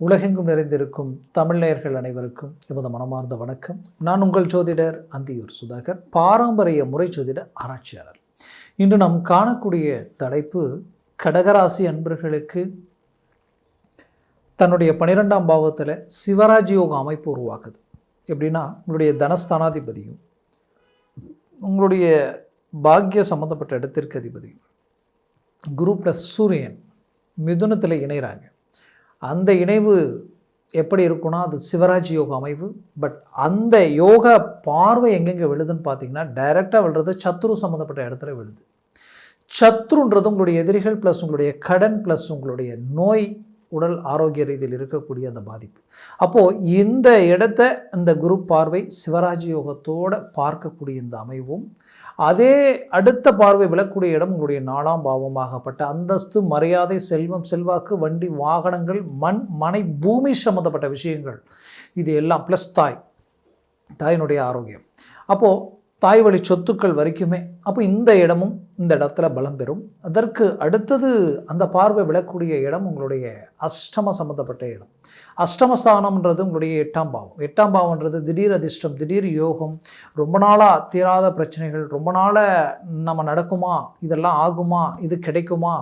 உலகெங்கும் நிறைந்திருக்கும் தமிழ்நேயர்கள் அனைவருக்கும் எமது மனமார்ந்த வணக்கம். நான் உங்கள் ஜோதிடர் அந்தியூர் சுதாகர் பாரம்பரிய முறை ஜோதிட ஆராய்ச்சியாளர். இன்று நாம் காணக்கூடிய தலைப்பு கடகராசி அன்பர்களுக்கு தன்னுடைய பன்னிரெண்டாம் பாவத்தில் சிவராஜ் யோக அமைப்பு உருவாக்குது. எப்படின்னா உங்களுடைய தனஸ்தானாதிபதியும் உங்களுடைய பாக்கிய சம்மந்தப்பட்ட இடத்திற்கு அதிபதியும் குரூப்பில் ப்ளஸ் சூரியன் மிதுனத்தில் இணைகிறாங்க அந்த இணைவு எப்படி இருக்குன்னா அது சிவராஜ் யோக அமைவு. பட் அந்த யோக பார்வை எங்கெங்கே விழுதுன்னு பார்த்தீங்கன்னா டைரெக்டாக விழுறது சத்ரு சம்மந்தப்பட்ட இடத்துல விழுது. சத்ருன்றது உங்களுடைய எதிரிகள் ப்ளஸ் உங்களுடைய கடன் ப்ளஸ் உங்களுடைய நோய் உடல் ஆரோக்கிய ரீதியில் இருக்கக்கூடிய அந்த பாதிப்பு. அப்போது இந்த இடத்த இந்த குரு பார்வை சிவராஜ் யோகத்தோடு பார்க்கக்கூடிய இந்த அமைவும் அதே அடுத்த பார்வை விழக்கூடிய இடம் உங்களுடைய நாலாம் பாவமாகப்பட்ட அந்தஸ்து மரியாதை செல்வம் செல்வாக்கு வண்டி வாகனங்கள் மண் மனை பூமி சம்மந்தப்பட்ட விஷயங்கள் இது எல்லாம் ப்ளஸ் தாய் தாயினுடைய ஆரோக்கியம். அப்போது தாய் வழி சொத்துக்கள் வரைக்குமே. அப்போ இந்த இடமும் இந்த இடத்துல பலம் பெறும். அதற்கு அடுத்தது அந்த பார்வை விழக்கூடிய இடம் உங்களுடைய அஷ்டம சம்மந்தப்பட்ட இடம். அஷ்டமஸ்தானம்ன்றது உங்களுடைய எட்டாம் பாவம். எட்டாம் பாவம்ன்றது திடீர் அதிர்ஷ்டம் திடீர் யோகம் ரொம்ப நாளாக தீராத பிரச்சனைகள் ரொம்ப நாளாக நம்ம நடக்குமா இதெல்லாம் ஆகுமா இது கிடைக்குமா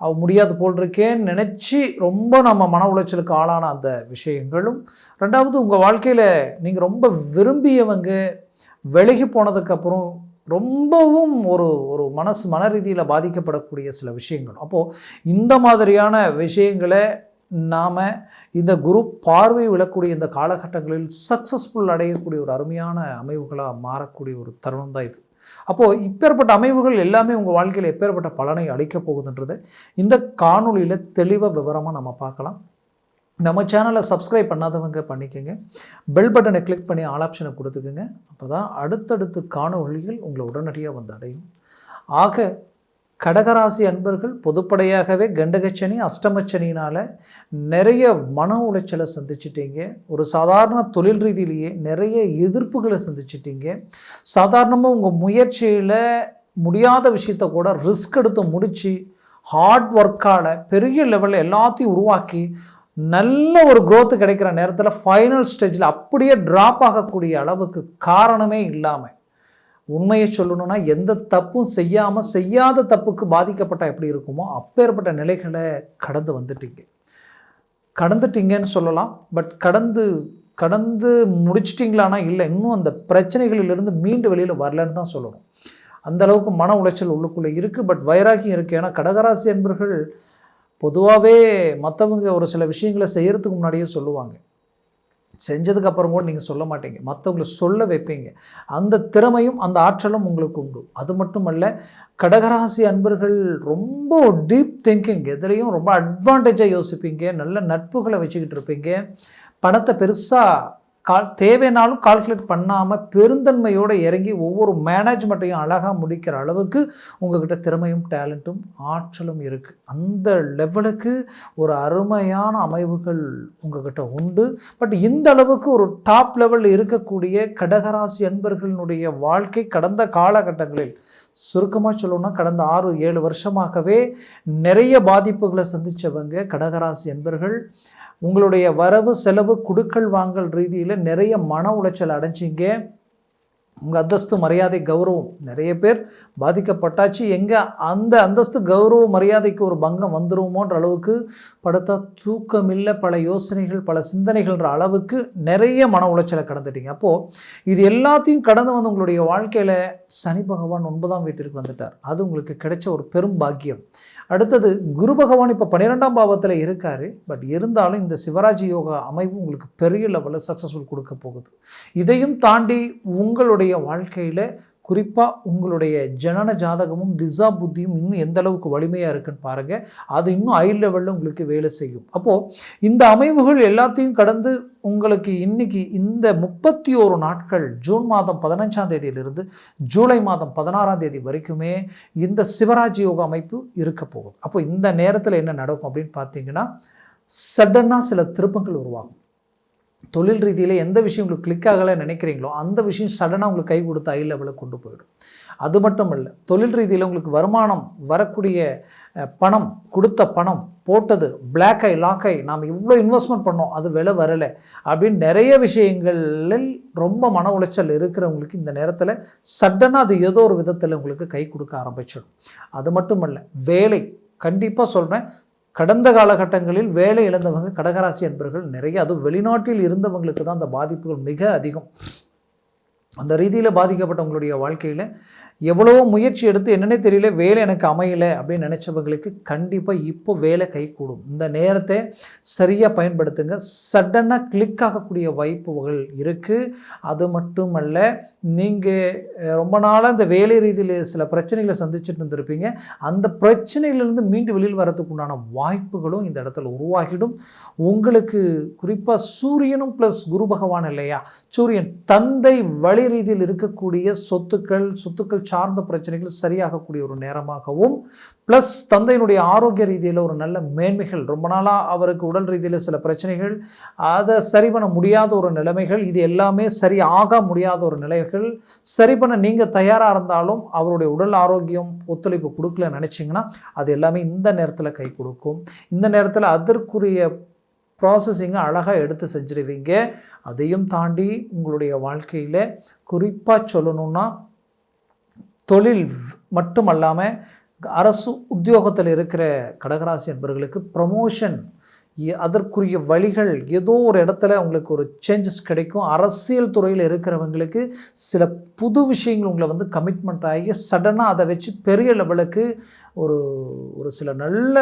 அவ முடியாது போல் இருக்கேன்னு நினச்சி ரொம்ப நம்ம மன உளைச்சலுக்கு ஆளான அந்த விஷயங்களும். ரெண்டாவது உங்கள் வாழ்க்கையில் நீங்கள் ரொம்ப விரும்பியவங்க விலகி போனதுக்கப்புறம் ரொம்பவும் ஒரு ஒரு மனசு மன ரீதியில் பாதிக்கப்படக்கூடிய சில விஷயங்கள். அப்போது இந்த மாதிரியான விஷயங்களை நாம் இந்த குரு பார்வை விழக்கூடிய இந்த காலகட்டங்களில் சக்ஸஸ்ஃபுல் அடையக்கூடிய ஒரு அருமையான அமைவுகளாக மாறக்கூடிய ஒரு தருணம் தான் இது. அப்போது இப்பேற்பட்ட அமைவுகள் எல்லாமே உங்கள் வாழ்க்கையில் எப்பேற்பட்ட பலனை அளிக்கப் போகுதுன்றதை இந்த காணொளியில் தெளிவாக விவரமாக நம்ம பார்க்கலாம். நம்ம சேனலை சப்ஸ்கிரைப் பண்ணாதவங்க பண்ணிக்கோங்க. பெல் பட்டனை கிளிக் பண்ணி ஆல் ஆப்ஷனை கொடுத்துக்குங்க. அப்போ தான் அடுத்தடுத்து காணொலிகள் உங்களை உடனடியாக வந்து அடையும். ஆக கடகராசி அன்பர்கள் பொதுப்படையாகவே கண்டகச்சனி அஷ்டமச்சனினால் நிறைய மன உளைச்சலை சந்திச்சிட்டீங்க. ஒரு சாதாரண தொழில் ரீதியிலேயே நிறைய எதிர்ப்புகளை சந்திச்சிட்டீங்க. சாதாரணமாக உங்கள் முயற்சியில் முடியாத விஷயத்த கூட ரிஸ்க் எடுத்து முடித்து ஹார்ட் ஒர்க்கால் பெரிய லெவலில் எல்லாத்தையும் உருவாக்கி நல்ல ஒரு க்ரோத்து கிடைக்கிற நேரத்தில் ஃபைனல் ஸ்டேஜில் அப்படியே ட்ராப் ஆகக்கூடிய அளவுக்கு காரணமே இல்லாமல் உண்மையை சொல்லணும்னா எந்த தப்பும் செய்யாமல் செய்யாத தப்புக்கு பாதிக்கப்பட்டால் எப்படி இருக்குமோ அப்பேற்பட்ட நிலைகளை கடந்து வந்துட்டீங்க. கடந்துட்டீங்கன்னு சொல்லலாம் பட் கடந்து கடந்து முடிச்சிட்டிங்களானா இல்லை இன்னும் அந்த பிரச்சனைகளிலிருந்து மீண்டு வெளியில் வரலன்னு தான் சொல்லணும். அந்த அளவுக்கு மன உளைச்சல் உள்ளுக்குள்ளே இருக்குது பட் வைராக்கியம் இருக்குது ஏன்னா கடகராசி என்பர்கள் பொதுவாகவே மற்றவங்க ஒரு சில விஷயங்களை செய்கிறதுக்கு முன்னாடியே சொல்லுவாங்க. செஞ்சதுக்கப்புறம் கூட நீங்கள் சொல்ல மாட்டீங்க. மற்றவங்களை சொல்ல வைப்பீங்க. அந்த திறமையும் அந்த ஆற்றலும் உங்களுக்கு உண்டு. அது மட்டுமல்ல கடகராசி அன்பர்கள் ரொம்ப டீப் திங்கிங் எதுலேயும் ரொம்ப அட்வான்டேஜாக யோசிப்பீங்க. நல்ல நட்புகளை வச்சுக்கிட்டு இருப்பீங்க. பணத்தை பெருசாக கால் தேவைனாலும் கால்குலேட் பண்ணாமல் பெருந்தன்மையோடு இறங்கி ஒவ்வொரு மேனேஜ்மெண்ட்டையும் அழகாக முடிக்கிற அளவுக்கு உங்ககிட்ட திறமையும் டேலண்ட்டும் ஆற்றலும் இருக்குது அந்த லெவலுக்கு ஒரு அருமையான அமைவுகள் உங்ககிட்ட உண்டு. பட் இந்த அளவுக்கு ஒரு டாப் லெவலில் இருக்கக்கூடிய கடகராசி அன்பர்களினுடைய வாழ்க்கை கடந்த காலகட்டங்களில் சுருக்கமாக சொல்லணும்னா கடந்த ஆறு ஏழு வருஷமாகவே நிறைய பாதிப்புகளை சந்தித்தவங்க கடகராசி என்பர்கள் உங்களுடைய வரவு செலவு குடுக்கல் வாங்கல் ரீதியில் நிறைய மன உளைச்சல் அடைஞ்சிங்க. உங்கள் அந்தஸ்து மரியாதை கௌரவம். நிறைய பேர் பாதிக்கப்பட்டாச்சு. எங்கே அந்த அந்தஸ்து கௌரவ மரியாதைக்கு ஒரு பங்கம் வந்துருமோன்ற அளவுக்கு படுத்த தூக்கமில்லை. பல யோசனைகள் பல சிந்தனைகள்ன்ற அளவுக்கு நிறைய மன உளைச்சலை கடந்துட்டீங்க. அப்போது இது எல்லாத்தையும் கடந்து வந்து உங்களுடைய வாழ்க்கையில் சனி பகவான் ஒன்பதாம் வீட்டிற்கு வந்துட்டார். அது உங்களுக்கு கிடைச்ச ஒரு பெரும் பாக்கியம். அடுத்தது குரு பகவான் இப்போ பன்னிரெண்டாம் பாவத்தில் இருக்கார். பட் இருந்தாலும் இந்த சிவராஜ் யோகா அமைப்பு உங்களுக்கு பெரிய லெவலில் சக்ஸஸ்ஃபுல் கொடுக்க போகுது. இதையும் தாண்டி உங்களுடைய வாழ்க்கையில் குறிப்பாக உங்களுடைய ஜனன ஜாதகமும் திசா புத்தியும் இன்னும் எந்த அளவுக்கு வலிமையாக இருக்குன்னு பாருங்கள் அது இன்னும் ஹை லெவலில் உங்களுக்கு வேலை செய்யும். அப்போது இந்த அமைவுகள் எல்லாத்தையும் கடந்து உங்களுக்கு இன்னைக்கு இந்த முப்பத்தி ஓரு நாட்கள் ஜூன் மாதம் பதினஞ்சாம் தேதியிலிருந்து ஜூலை மாதம் பதினாறாம் தேதி வரைக்குமே இந்த சிவராஜ் யோகா அமைப்பு இருக்க போகுது. அப்போ இந்த நேரத்தில் என்ன நடக்கும் அப்படின்னு பார்த்தீங்கன்னா சடனாக சில திருப்பங்கள் உருவாகும். தொழில் ரீதியில் எந்த விஷயம் உங்களுக்கு கிளிக் ஆகலை நினைக்கிறீங்களோ அந்த விஷயம் சடனாக உங்களுக்கு கை கொடுத்து ஐ லெவலில் கொண்டு போயிடும். அது மட்டும் இல்லை தொழில் ரீதியில் உங்களுக்கு வருமானம் வரக்கூடிய பணம் கொடுத்த பணம் போட்டது பிளாக் ஐ லாக் ஐ நாம் இவ்வளோ இன்வெஸ்ட்மெண்ட் பண்ணோம் அது விலை வரலை அப்படின்னு நிறைய விஷயங்களில் ரொம்ப மன உளைச்சல் இருக்கிறவங்களுக்கு இந்த நேரத்தில் சடனாக அது ஏதோ ஒரு விதத்தில் உங்களுக்கு கை கொடுக்க ஆரம்பிச்சிடும். அது மட்டும் இல்லை வேலை கண்டிப்பாக சொல்கிறேன் கடந்த காலகட்டங்களில் வேலை இழந்தவங்க கடகராசி என்பவர்கள் நிறைய. அதுவும் வெளிநாட்டில் இருந்தவங்களுக்கு தான் அந்த பாதிப்புகள் மிக அதிகம். அந்த ரீதியில் பாதிக்கப்பட்டவங்களுடைய வாழ்க்கையில் எவ்வளவோ முயற்சி எடுத்து என்னன்னே தெரியல வேலை எனக்கு அமையலை அப்படின்னு நினச்சவங்களுக்கு கண்டிப்பாக இப்போ வேலை கைகூடும். இந்த நேரத்தை சரியாக பயன்படுத்துங்க. சடனாக கிளிக் ஆகக்கூடிய வாய்ப்புகள் இருக்குது அது மட்டுமல்ல நீங்கள் ரொம்ப நாளாக இந்த வேலை ரீதியில் சில பிரச்சனைகளை சந்திச்சுட்டு இருந்திருப்பீங்க. அந்த பிரச்சனையிலேருந்து மீண்டு வெளியில் வரதுக்கு உண்டான வாய்ப்புகளும் இந்த இடத்துல உருவாகிடும். உங்களுக்கு குறிப்பாக சூரியனும் ப்ளஸ் குரு பகவான் இல்லையா? சூரியன் தந்தை வழி ரீதியில் இருக்கக்கூடிய சொத்துக்கள் சொத்துக்கள் சார்ந்த பிரச்சனைகள் சரியாகக்கூடிய ஒரு நேரமாகவும் ப்ளஸ் தந்தையினுடைய ஆரோக்கிய ரீதியில் ஒரு நல்ல மேன்மைகள் ரொம்ப நாளாக அவருக்கு உடல் ரீதியில் சில பிரச்சனைகள் அதை சரி பண்ண முடியாத ஒரு நிலைமைகள் இது எல்லாமே சரி ஆக முடியாத ஒரு நிலைகள் சரி பண்ண நீங்கள் தயாராக இருந்தாலும் அவருடைய உடல் ஆரோக்கியம் ஒத்துழைப்பு கொடுக்கல நினச்சிங்கன்னா அது எல்லாமே இந்த நேரத்தில் கை கொடுக்கும். இந்த நேரத்தில் அதற்குரிய ப்ராசஸிங்கை அழகாக எடுத்து செஞ்சிடுவீங்க அதையும் தாண்டி உங்களுடைய வாழ்க்கையில் குறிப்பாக சொல்லணுன்னா தொழில் மட்டும் அல்லாமல் அரசு உத்தியோகத்தில் இருக்கிற கடகராசி என்பவர்களுக்கு ப்ரமோஷன் அதற்குரிய வழிகள் ஏதோ ஒரு இடத்துல உங்களுக்கு ஒரு சேஞ்சஸ் கிடைக்கும். அரசியல் துறையில் இருக்கிறவங்களுக்கு சில புது விஷயங்கள் உங்களை வந்து கமிட்மெண்ட் ஆகி சடனாக அதை வச்சு பெரிய லெவலுக்கு ஒரு ஒரு சில நல்ல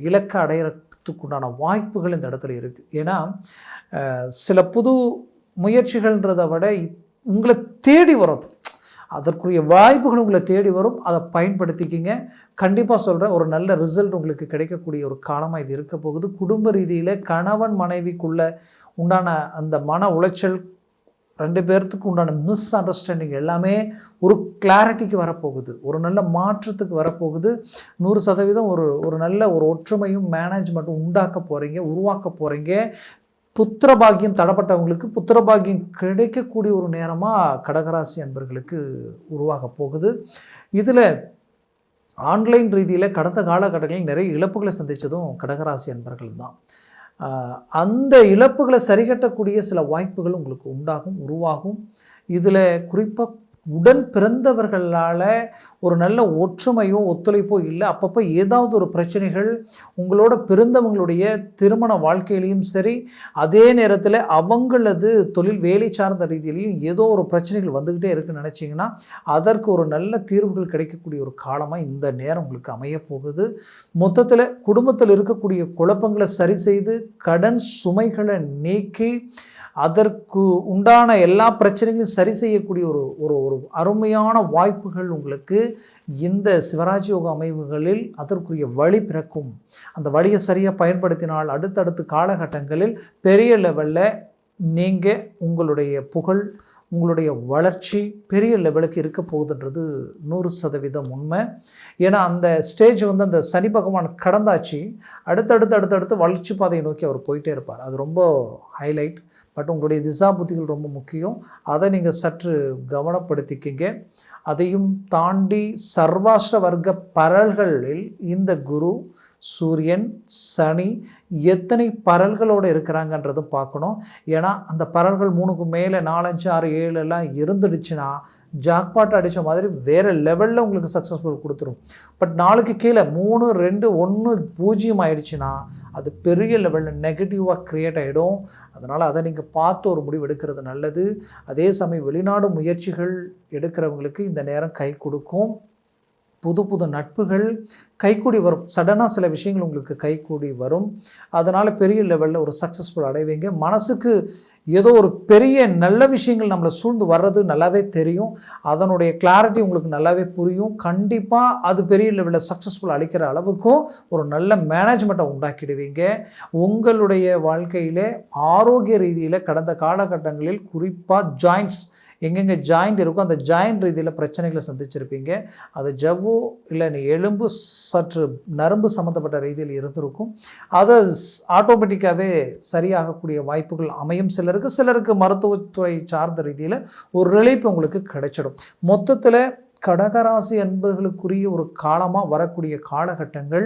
இலக்கை அடையிற உண்டான வாய்ப்புகள் இந்த இடத்துல இருக்குது ஏன்னா சில புது முயற்சிகள்ன்றதை விட உங்களை தேடி வரும் அதற்குரிய வாய்ப்புகள் உங்களை தேடி வரும். அதை பயன்படுத்திக்கிங்க. கண்டிப்பாக சொல்கிறேன் ஒரு நல்ல ரிசல்ட் உங்களுக்கு கிடைக்கக்கூடிய ஒரு காலமாக இது இருக்க போகுது. குடும்ப ரீதியில் கணவன் மனைவிக்குள்ள உண்டான அந்த மன உளைச்சல் ரெண்டு பேர்த்துக்கு உண்டான மிஸ் அண்டர்ஸ்டாண்டிங் எல்லாமே ஒரு கிளாரிட்டிக்கு வரப்போகுது. ஒரு நல்ல மாற்றத்துக்கு வரப்போகுது. நூறு சதவீதம் ஒரு ஒரு நல்ல ஒரு ஒற்றுமையும் மேனேஜ்மெண்ட்டும் உண்டாக்க போகிறீங்க உருவாக்க போகிறீங்க புத்திர பாக்கியம் தடப்பட்டவங்களுக்கு புத்திர பாக்கியம் கிடைக்கக்கூடிய ஒரு நேரமாக கடகராசி அன்பர்களுக்கு உருவாக போகுது. இதில் ஆன்லைன் ரீதியில் கடந்த காலகட்டங்களில் நிறைய இழப்புகளை சந்தித்ததும் கடகராசி அன்பர்கள் தான். அந்த இழப்புகளை சரிகட்டக்கூடிய சில வாய்ப்புகள் உங்களுக்கு உண்டாகும் உருவாகும். இதில் குறிப்பாக உடன் பிறந்தவர்களால் ஒரு நல்ல ஒற்றுமையோ ஒத்துழைப்போ இல்லை. அப்பப்போ ஏதாவது ஒரு பிரச்சனைகள் உங்களோட பிறந்தவங்களுடைய திருமண வாழ்க்கையிலையும் சரி அதே நேரத்தில் அவங்களது தொழில் வேலை சார்ந்த ரீதியிலையும் ஏதோ ஒரு பிரச்சனைகள் வந்துக்கிட்டே இருக்குன்னு நினச்சிங்கன்னா அதற்கு ஒரு நல்ல தீர்வுகள் கிடைக்கக்கூடிய ஒரு காலமாக இந்த நேரம் உங்களுக்கு அமைய போகுது மொத்தத்தில் குடும்பத்தில் இருக்கக்கூடிய குழப்பங்களை சரி செய்து கடன் சுமைகளை நீக்கி அதற்கு உண்டான எல்லா பிரச்சனைகளையும் சரி செய்யக்கூடிய ஒரு ஒரு ஒரு அருமையான வாய்ப்புகள் உங்களுக்கு இந்த சிவராஜ் யோக அமைவுகளில் அதற்குரிய வழி பிறக்கும். அந்த வழியை சரியாக பயன்படுத்தினால் அடுத்தடுத்த காலகட்டங்களில் பெரிய லெவலில் நீங்கள் உங்களுடைய புகழ் உங்களுடைய வளர்ச்சி பெரிய லெவலுக்கு இருக்க போகுதுன்றது நூறு சதவீதம் உண்மை. ஏன்னா அந்த ஸ்டேஜ் வந்து அந்த சனி பகவான் கடந்தாச்சு. அடுத்தடுத்து அடுத்தடுத்து வளர்ச்சி பாதையை நோக்கி அவர் போயிட்டே இருப்பார். அது ரொம்ப ஹைலைட் பட் உங்களுடைய திசா புத்திகள் ரொம்ப முக்கியம். அதை நீங்கள் சற்று கவனப்படுத்திக்கிங்க. அதையும் தாண்டி சர்வாஷ்ட வர்க்க பரல்களில் இந்த குரு சூரியன் சனி எத்தனை பரல்களோடு இருக்கிறாங்கன்றதும் பார்க்கணும். ஏன்னா அந்த பரல்கள் மூணுக்கு மேலே நாலஞ்சு ஆறு ஏழு எல்லாம் இருந்துடுச்சுன்னா ஜாக்பாட் அடித்த மாதிரி வேறு லெவலில் உங்களுக்கு சக்ஸஸ்ஃபுல் கொடுத்துரும். பட் நாளுக்கு கீழே மூணு ரெண்டு ஒன்று பூஜ்ஜியம் ஆயிடுச்சுன்னா அது பெரிய லெவலில் நெகட்டிவாக க்ரியேட் ஆகிடும் அதனால் அதை நீங்கள் பார்த்து ஒரு முடிவு எடுக்கிறது நல்லது. அதே சமயம் வெளிநாடு முயற்சிகள் எடுக்கிறவங்களுக்கு இந்த நேரம் கை கொடுக்கும். புது புது நட்புகள் கைக்கூடி வரும். சடனாக சில விஷயங்கள் உங்களுக்கு கைக்கூடி வரும். அதனால் பெரிய லெவலில் ஒரு சக்ஸஸ்ஃபுல் அடைவீங்க. மனசுக்கு ஏதோ ஒரு பெரிய நல்ல விஷயங்கள் நம்மளை சூழ்ந்து வர்றது நல்லாவே தெரியும். அதனுடைய கிளாரிட்டி உங்களுக்கு நல்லாவே புரியும். கண்டிப்பாக அது பெரிய லெவலில் சக்ஸஸ்ஃபுல் அளிக்கிற அளவுக்கும் ஒரு நல்ல மேனேஜ்மெண்ட்டை உண்டாக்கிடுவீங்க. உங்களுடைய வாழ்க்கையில் ஆரோக்கிய ரீதியில் கடந்த காலகட்டங்களில் குறிப்பாக ஜாயின்ட்ஸ் எங்கெங்கே ஜாயிண்ட் இருக்கோ அந்த ஜாயிண்ட் ரீதியில் பிரச்சனைகளை சந்திச்சிருப்பீங்க. அது ஜவ்வு இல்லை நீ எலும்பு சற்று நரம்பு சம்மந்தப்பட்ட ரீதியில் இருந்திருக்கும். அதை ஆட்டோமேட்டிக்காகவே சரியாகக்கூடிய வாய்ப்புகள் அமையும். சிலருக்கு சிலருக்கு மருத்துவத்துறை சார்ந்த ரீதியில் ஒரு ரிலைப்பு உங்களுக்கு கிடைச்சிடும். மொத்தத்தில் கடகராசி அன்பர்களுக்குரிய ஒரு காலமாக வரக்கூடிய காலகட்டங்கள்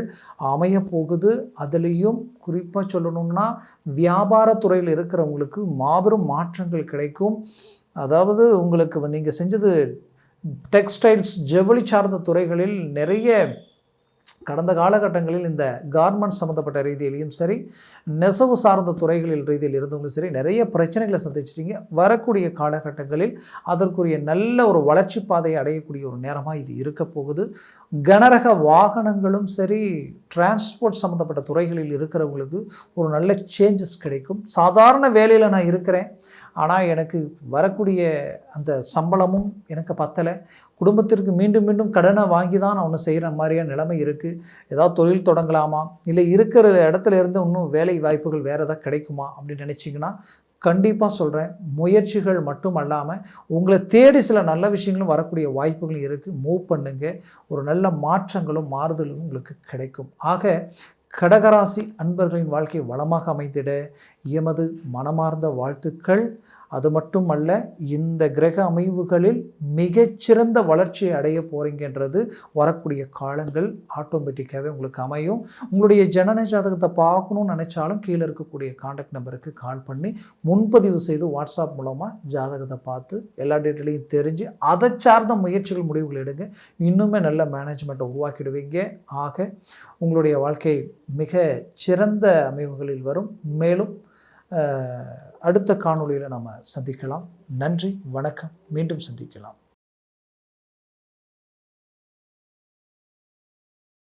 அமைய போகுது. அதுலேயும் குறிப்பாக சொல்லணும்னா வியாபாரத்துறையில் இருக்கிறவங்களுக்கு மாபெரும் மாற்றங்கள் கிடைக்கும். அதாவது உங்களுக்கு நீங்கள் செஞ்சது டெக்ஸ்டைல்ஸ் ஜவுளி சார்ந்த துறைகளில் நிறைய கடந்த காலகட்டங்களில் இந்த கார்மெண்ட் சம்மந்தப்பட்ட ரீதியிலையும் சரி நெசவு சார்ந்த துறைகளில் ரீதியில் இருந்தவங்களும் சரி நிறைய பிரச்சனைகளை சந்திச்சிட்டீங்க. வரக்கூடிய காலகட்டங்களில் அதற்குரிய நல்ல ஒரு வளர்ச்சி பாதையை அடையக்கூடிய ஒரு நேரமாக இது இருக்க போகுது. கனரக வாகனங்களும் சரி டிரான்ஸ்போர்ட் சம்மந்தப்பட்ட துறைகளில் இருக்கிறவங்களுக்கு ஒரு நல்ல சேஞ்சஸ் கிடைக்கும். சாதாரண வேலையில் நான் இருக்கிறேன். ஆனால் எனக்கு வரக்கூடிய அந்த சம்பளமும் எனக்கு பத்தலை. குடும்பத்திற்கு மீண்டும் மீண்டும் கடனை வாங்கி தான் நான் ஒன்று செய்கிற மாதிரியான நிலைமை இருக்குது ஏதாவது தொழில் தொடங்கலாமா? இல்லை இருக்கிற இடத்துல இருந்து இன்னும் வேலை வாய்ப்புகள் வேறு ஏதாவது கிடைக்குமா? அப்படின்னு நினச்சிங்கன்னா கண்டிப்பாக சொல்கிறேன் முயற்சிகள் மட்டும் அல்லாமல் உங்களை தேடி சில நல்ல விஷயங்களும் வரக்கூடிய வாய்ப்புகளும் இருக்குது மூவ் பண்ணுங்க. ஒரு நல்ல மாற்றங்களும் மாறுதலும் உங்களுக்கு கிடைக்கும். ஆக கடகராசி அன்பர்களின் வாழ்க்கை வளமாக அமைந்திட எமது மனமார்ந்த வாழ்த்துக்கள். அது மட்டுமல்ல இந்த கிரக அமைவுகளில் மிகச்சிறந்த வளர்ச்சியை அடைய போகிறீங்கன்றது வரக்கூடிய காலங்கள் ஆட்டோமேட்டிக்காகவே உங்களுக்கு அமையும். உங்களுடைய ஜனன ஜாதகத்தை பார்க்கணும்னு நினச்சாலும் கீழே இருக்கக்கூடிய காண்டாக்ட் நம்பருக்கு கால் பண்ணி முன்பதிவு செய்து வாட்ஸ்அப் மூலமாக ஜாதகத்தை பார்த்து எல்லா டீட்டெயிலையும் தெரிஞ்சு அதை சார்ந்த முயற்சிகள் முடிவுகள் எடுங்க. இன்னுமே நல்ல மேனேஜ்மெண்ட்டை உருவாக்கிடுவீங்க. ஆக உங்களுடைய வாழ்க்கை மிக சிறந்த அமைவுகளில் வரும். மேலும் அடுத்த காணொளியில் நம்ம சந்திக்கலாம். நன்றி வணக்கம். மீண்டும் சந்திக்கலாம்.